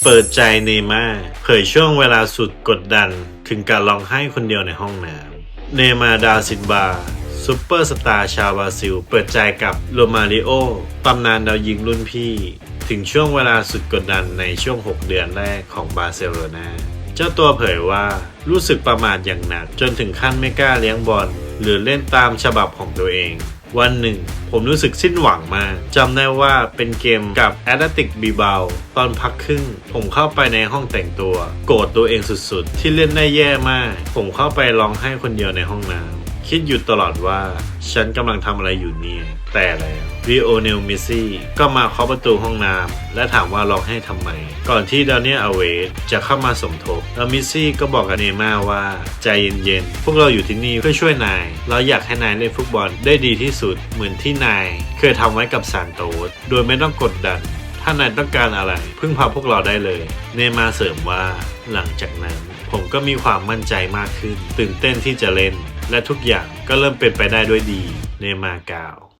เปิดใจเนม่าเผยช่วงเวลาสุดกดดัน ถึงการร้องไห้คนเดียวในห้องน้ำเนมาดาซินบาซูเปอร์สตาร์ชาวบราซิล เปิดใจกับโรมาริโอตำนานดาวยิงรุ่นพี่ ถึงช่วงเวลาสุดกดดันในช่วง 6 เดือนแรกของบาร์เซโลนาเจ้าตัวเผยว่ารู้สึกประมาทอย่างหนัก จนถึงขั้นไม่กล้าเลี้ยงบอลหรือเล่นตามฉบับของตัวเอง วันหนึ่ง ผมรู้สึกสิ้นหวังมากจำได้ว่าเป็นเกมกับแอตเลติกบีบาตอนพักครึ่ง ผมเข้าไปในห้องแต่งตัว โกรธตัวเองสุดๆ ที่เล่นได้แย่มาก ผมเข้าไปร้องไห้คนเดียวในห้องน้ำ คิดอยู่ตลอดว่าฉันกำลังทำอะไรอยู่เนี่ย แต่แล้ววีโอเนลมิซี่ก็มาเคาะประตูห้องน้ำและถามว่าร้องไห้ทำไม ก่อนที่ดานิเอลอเวสจะเข้ามาสมทบแล้วมิซี่ก็บอกกับเนม่าว่า ใจเย็นๆ พวกเราอยู่ที่นี่เพื่อช่วยนาย เราอยากให้นายเล่นฟุตบอลได้ดีที่สุดเหมือนที่นายเคยทำไว้กับซานโตสโดยไม่ต้องกดดันถ้านายต้องการอะไรพึ่งพาพวกเราได้เลย เนมาเสริมว่าหลังจากนั้น ผมก็มีความมั่นใจมากขึ้น ตื่นเต้นที่จะเล่น และทุกอย่างก็เริ่มเป็นไปได้ด้วยดีเนมากล่าว